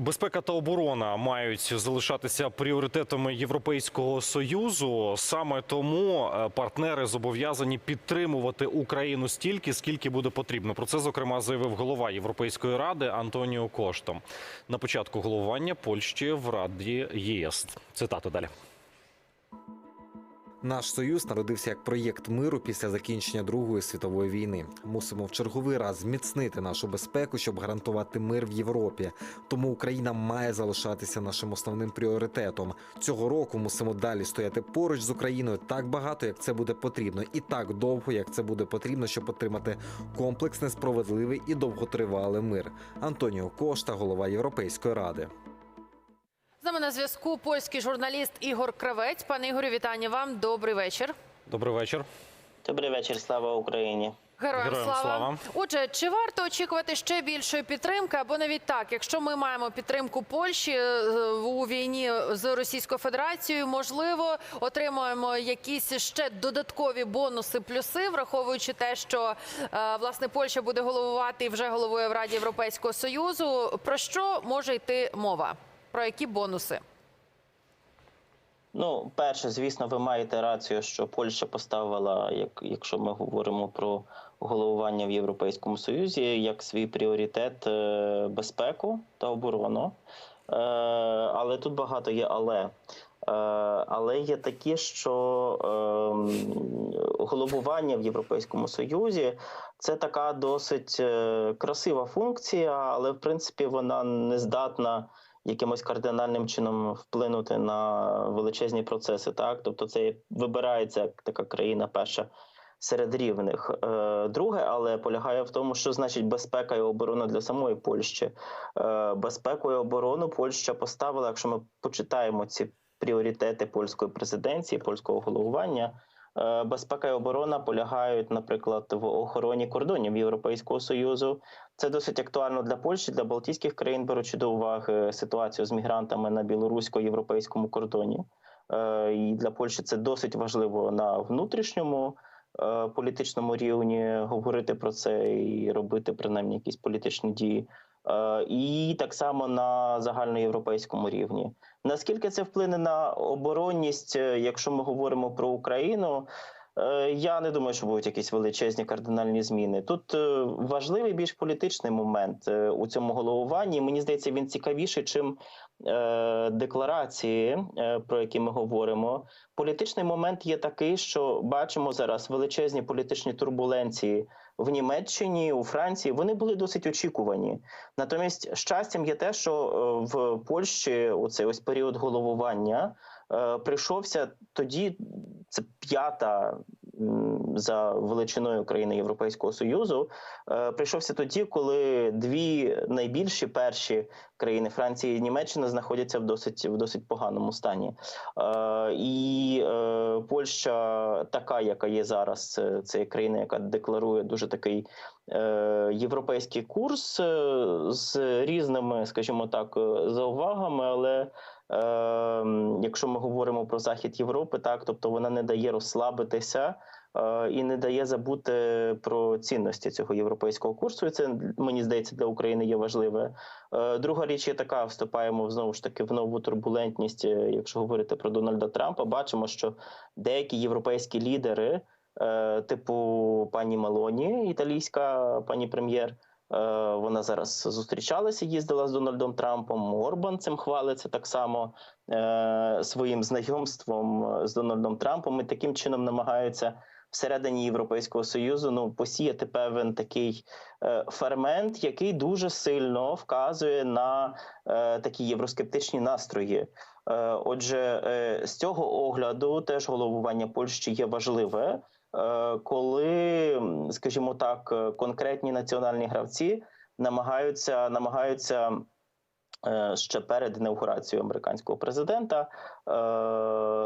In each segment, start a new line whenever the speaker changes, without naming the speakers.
Безпека та оборона мають залишатися пріоритетами Європейського союзу. Саме тому е, партнери зобов'язані підтримувати Україну стільки, скільки буде потрібно. Про це зокрема заявив голова Європейської ради Антоніо Коштом на початку головування Польщі в Раді ЄС. Цитату далі.
Наш союз народився як проєкт миру після закінчення Другої світової війни. Мусимо в черговий раз зміцнити нашу безпеку, щоб гарантувати мир в Європі. Тому Україна має залишатися нашим основним пріоритетом. Цього року мусимо далі стояти поруч з Україною так багато, як це буде потрібно, і так довго, як це буде потрібно, щоб отримати комплексний, справедливий і довготривалий мир. Антоніо Кошта, голова Європейської ради.
Нами на зв'язку польський журналіст Ігор Кравець. Пане Ігорю, вітання вам. Добрий вечір.
Добрий вечір.
Добрий вечір, слава Україні.
Героям,
Героям
слава.
слава.
Отже, чи варто очікувати ще більшої підтримки? Або навіть так, якщо ми маємо підтримку Польщі е, у війні з Російською Федерацією, можливо, отримуємо якісь ще додаткові бонуси, плюси, враховуючи те, що е, власне Польща буде головувати і вже головує в Раді Європейського Союзу. Про що може йти мова? Про які бонуси?
Ну, перше, звісно, ви маєте рацію, що Польща поставила, як якщо ми говоримо про головування в Європейському Союзі, як свій пріоритет е, безпеку та оборону. Е, Але тут багато є але. Е, Але є такі, що головування в Європейському Союзі це така досить красива функція, але в принципі вона не здатна якимось кардинальним чином вплинути на величезні процеси. Так, тобто, це вибирається як така країна перша серед рівних. Е, Друге, але полягає в тому, що значить безпека і оборона для самої Польщі. Е, Безпеку і оборону Польща поставила, якщо ми почитаємо ці пріоритети польської президенції, польського головування. Е, Безпека і оборона полягають, наприклад, в охороні кордонів Європейського союзу. Це досить актуально для Польщі, для Балтійських країн, беручи до уваги ситуацію з мігрантами на білорусько-європейському кордоні. Е, І для Польщі це досить важливо на внутрішньому е, політичному рівні говорити про це і робити принаймні якісь політичні дії. Е, І так само на загальноєвропейському рівні. Наскільки це вплине на оборонність, е, якщо ми говоримо про Україну? Е, Я не думаю, що будуть якісь величезні кардинальні зміни. Тут е, важливий більш політичний момент е, у цьому головуванні. Мені здається, він цікавіший, чим декларації, про які ми говоримо. Політичний момент є такий, що бачимо зараз величезні політичні турбуленції в Німеччині, у Франції. Вони були досить очікувані. Натомість, щастям є те, що в Польщі у цей ось період головування прийшовся тоді. Це п'ята за величиною країни Європейського Союзу. Е, Прийшовся тоді, коли дві найбільші перші країни Франція і Німеччина знаходяться в досить в досить поганому стані. Е, І е, Польща, така, яка є зараз, це, це країна, яка декларує дуже такий е, європейський курс е, з різними, скажімо так, е, заувагами, але е, якщо ми говоримо про захід Європи, так тобто вона не дає розслабитися. Е, І не дає забути про цінності цього європейського курсу. І це мені здається для України є важливе. Е, Друга річ є така: вступаємо знову ж таки в нову турбулентність. е, Якщо говорити про Дональда Трампа, бачимо, що деякі європейські лідери, типу пані Малоні, італійська пані прем'єр. Е, Вона зараз зустрічалася, їздила з Дональдом Трампом. Орбан цим хвалиться так само е, своїм знайомством з Дональдом Трампом і таким чином намагаються всередині Європейського союзу ну посіяти певен такий е, фермент, який дуже сильно вказує на е, такі євроскептичні настрої. Е, Отже, е, з цього огляду теж головування Польщі є важливе, е, коли, скажімо так, е, конкретні національні гравці намагаються намагаються. е, Ще перед інаугурацією американського президента е,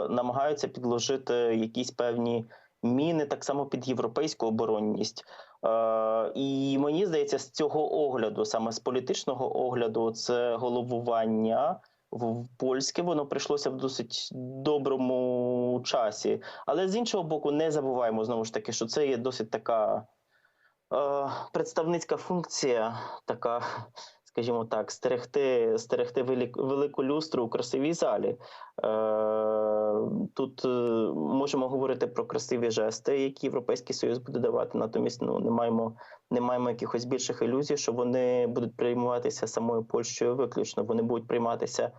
намагаються підложити якісь певні міни так само під європейську оборонність. Е, і мені здається, з цього огляду, саме з політичного огляду, це головування в польське, воно прийшлося в досить доброму часі. Але з іншого боку, не забуваємо знову ж таки, що це є досить така е, представницька функція, така. Скажімо так, стерегти, стерегти велик- велику люстру у красивій залі. Е, Тут е, можемо говорити про красиві жести, які Європейський Союз буде давати. Натомість ну, не маємо, не маємо якихось більших ілюзій, що вони будуть прийматися самою Польщею виключно. Вони будуть прийматися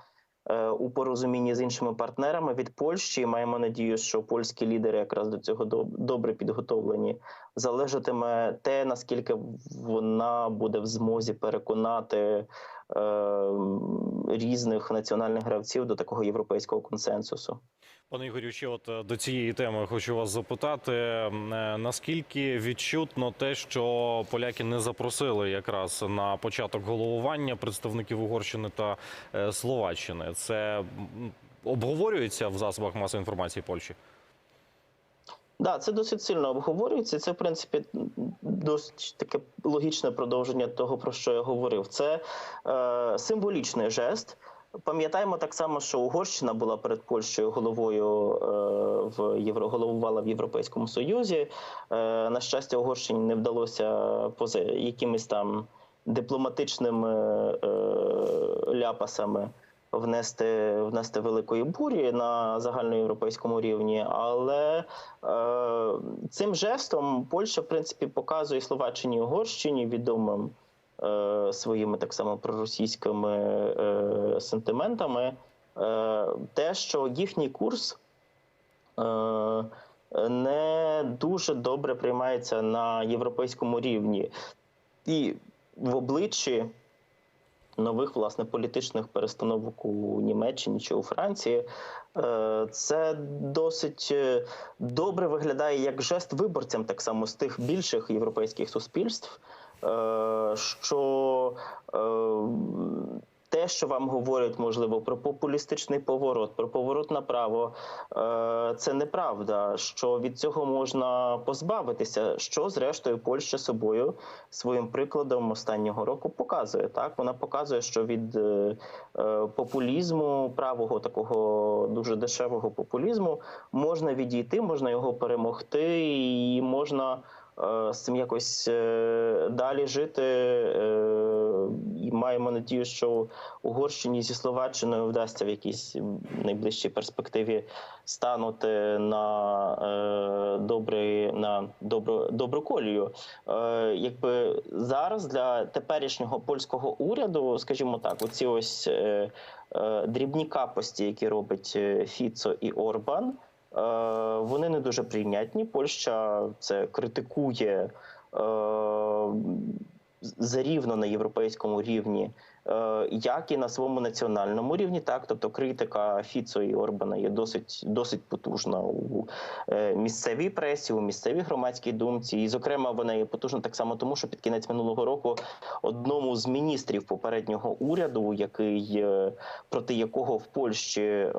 у порозумінні з іншими партнерами від Польщі. Маємо надію, що польські лідери якраз до цього доб- добре підготовлені. Залежатиме те, наскільки вона буде в змозі переконати е, різних національних гравців до такого європейського консенсусу.
Пане Ігорю, ще от е, до цієї теми хочу вас запитати: е, наскільки відчутно те, що поляки не запросили якраз на початок головування представників Угорщини та е, Словаччини? Це обговорюється в засобах масової інформації Польщі?
Да, це досить сильно обговорюється. Це, в принципі, досить таке логічне продовження того, про що я говорив. Це е, символічний жест. Пам'ятаємо так само, що Угорщина була перед Польщею головою е, в Євро, головувала в Європейському Союзі. Е, на щастя, Угорщині не вдалося поза якимись там дипломатичними е, ляпасами внести, внести великої бурі на загальноєвропейському рівні, але е, цим жестом Польща, в принципі, показує Словаччині і Угорщині відомим е, своїми так само проросійськими е, сентиментами, е, те, що їхній курс. Е, не дуже добре приймається на європейському рівні, і в обличчі нових власне політичних перестановок у Німеччині чи у Франції. е, Це досить е, добре виглядає як жест виборцям, так само з тих більших європейських суспільств, е, що що вам говорять, можливо, про популістичний поворот, про поворот направо, е, це неправда. Що від цього можна позбавитися, що зрештою Польща собою своїм прикладом останнього року показує. Так вона показує, що від е, е, популізму, правого такого дуже дешевого популізму, можна відійти, можна його перемогти, і можна з цим якось е, далі жити. Е, і маємо надію, що Угорщині зі Словаччиною вдасться в якійсь найближчій перспективі станути на е, добрий на добру добру колію. Е, якби зараз для теперішнього польського уряду, скажімо так, оці ось е, е, дрібні капості, які робить е, Фіцо і Орбан. Е, Вони не дуже прийнятні. Польща це критикує е, зарівно на європейському рівні, як і на своєму національному рівні. Так, тобто критика Фіцо і Орбана є досить досить потужна у е, місцевій пресі, у місцевій громадській думці. І, зокрема, вона є потужна так само, тому що під кінець минулого року одному з міністрів попереднього уряду, який е, проти якого в Польщі е,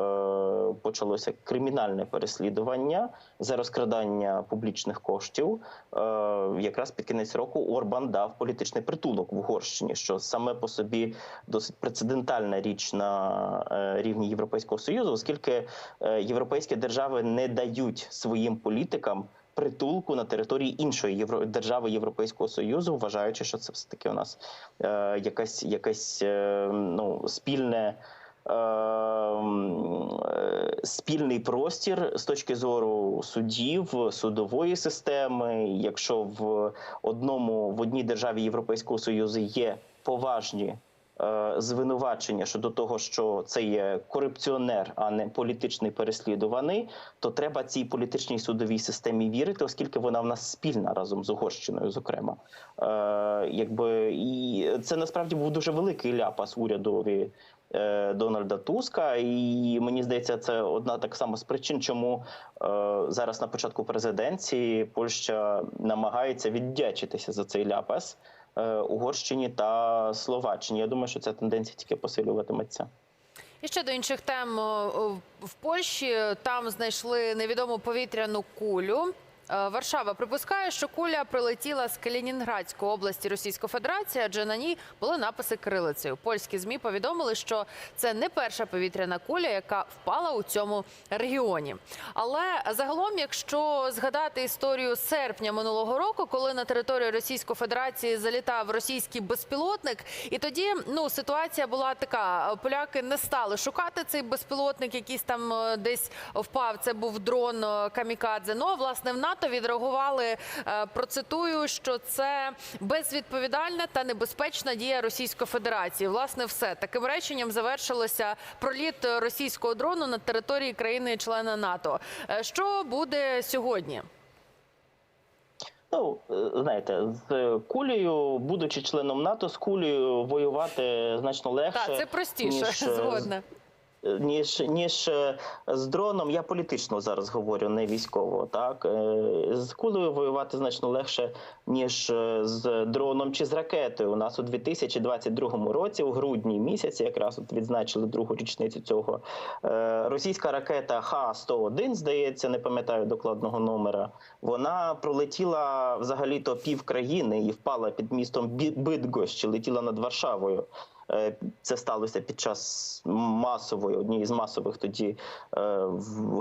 почалося кримінальне переслідування за розкрадання публічних коштів, е, якраз під кінець року Орбан дав політичний притулок в Угорщині, що саме по собі досить прецедентальна річ на е, рівні Європейського союзу, оскільки е, європейські держави не дають своїм політикам. Притулку на території іншої євро... держави Європейського союзу, вважаючи, що це все таки у нас е, якась якась е, ну спільне е, спільний простір з точки зору судів, судової системи. Якщо в одному в одній державі Європейського союзу є поважні звинувачення щодо того, що це є корупціонер, а не політичний переслідуваний, то треба цій політичній судовій системі вірити, оскільки вона в нас спільна разом з Угорщиною, зокрема. Е, якби і це насправді був дуже великий ляпас урядові е, Дональда Туска, і мені здається, це одна так само з причин, чому е, зараз на початку президенції Польща намагається віддячитися за цей ляпас е, Угорщині та Словаччині. Я думаю, що ця тенденція тільки посилюватиметься.
І ще до інших тем в Польщі там знайшли невідому повітряну кулю. Е, Варшава припускає, що куля прилетіла з Калінінградської області Російської Федерації, адже на ній були написи кирилицею. Польські змі повідомили, що це не перша повітряна куля, яка впала у цьому регіоні. Але загалом, якщо згадати історію серпня минулого року, коли на територію Російської Федерації залітав російський безпілотник, і тоді ну ситуація була така: поляки не стали шукати цей безпілотник, якийсь там е, десь впав. Це був дрон е, камікадзе. Ну а власне в НАТО відреагували. е, Процитую, що це безвідповідальна та небезпечна дія Російської Федерації. Власне, все таким реченням завершилося проліт російського дрону на території країни-члена НАТО. Е, Що буде сьогодні?
Ну, е, знаєте, з кулею, будучи членом НАТО, з кулею воювати значно легше.
Так, це простіше,
ніж,
згодна.
Ніж, ніж е, з дроном. Я політично зараз говорю, не військово. Так Е, з кулею воювати значно легше, ніж е, з дроном чи з ракетою. У нас у 2022 році, у грудні місяці, якраз от відзначили другу річницю цього. Російська ракета Х-101, здається, не пам'ятаю докладного номера. Вона пролетіла взагалі то пів країни і впала під містом Бидгощ, летіла над Варшавою. Е, Це сталося під час масової, однієї з масових тоді е,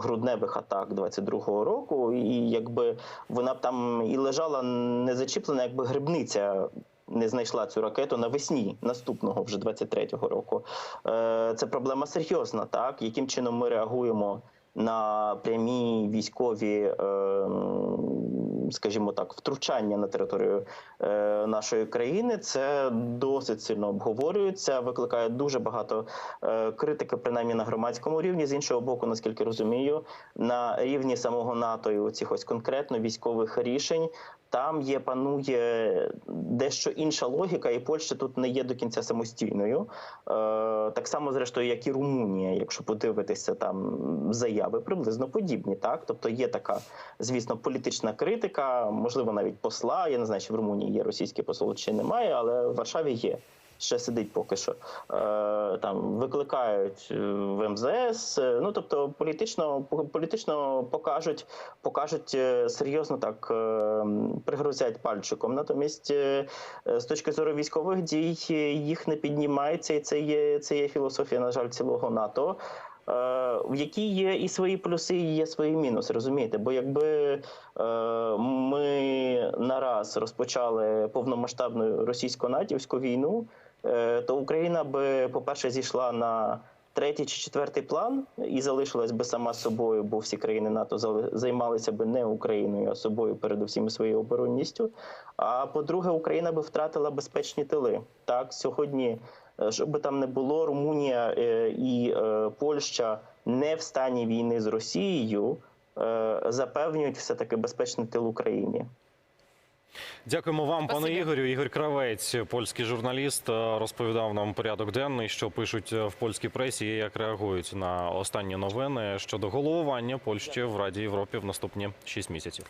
грудневих атак 22-го року. І якби вона б там і лежала не зачіплена, якби грибниця. Не знайшла цю ракету навесні наступного вже 23-го року. Е, Це проблема серйозна, так яким чином ми реагуємо на прямі військові, е, м, скажімо так, втручання на територію е, нашої країни. Це досить сильно обговорюється, викликає дуже багато е, критики, принаймні на громадському рівні. З іншого боку, наскільки розумію, на рівні самого НАТО і цих ось конкретно військових рішень. Там є панує дещо інша логіка, і Польща тут не є до кінця самостійною. Е, так само, зрештою, як і Румунія, якщо подивитися там заяви, приблизно подібні. Так, тобто є така, звісно, політична критика, можливо, навіть посла. Я не знаю, чи в Румунії є російський посол чи немає, але в Варшаві є. Ще сидить поки що. Е, там викликають е, в МЗС. е, Ну тобто, політично політично покажуть, покажуть серйозно так пригрозять пальчиком. Натомість, з точки зору військових дій, їх не піднімається, і це є це є філософія, на жаль, цілого НАТО. Е, В якій є і свої плюси, і є свої мінуси, розумієте? Бо якби е, ми нараз розпочали повномасштабну російсько-натівську війну, е, то Україна би, по-перше, зійшла на третій чи четвертий план і залишилась би сама собою, бо всі країни НАТО займалися би не Україною, а собою, передусім своєю оборонністю. А по-друге, Україна би втратила безпечні тили. Так, сьогодні, що би там не було, Румунія е, і е, Польща не в стані війни з Росією. е, Запевнюють все таки безпечний тил Україні.
Дякуємо вам, пане Ігорю. Ігор Кравець, польський журналіст, е, розповідав нам порядок денний, що пишуть е, в польській пресі і як реагують на останні новини щодо головування Польщі в Раді Європи в наступні 6 місяців.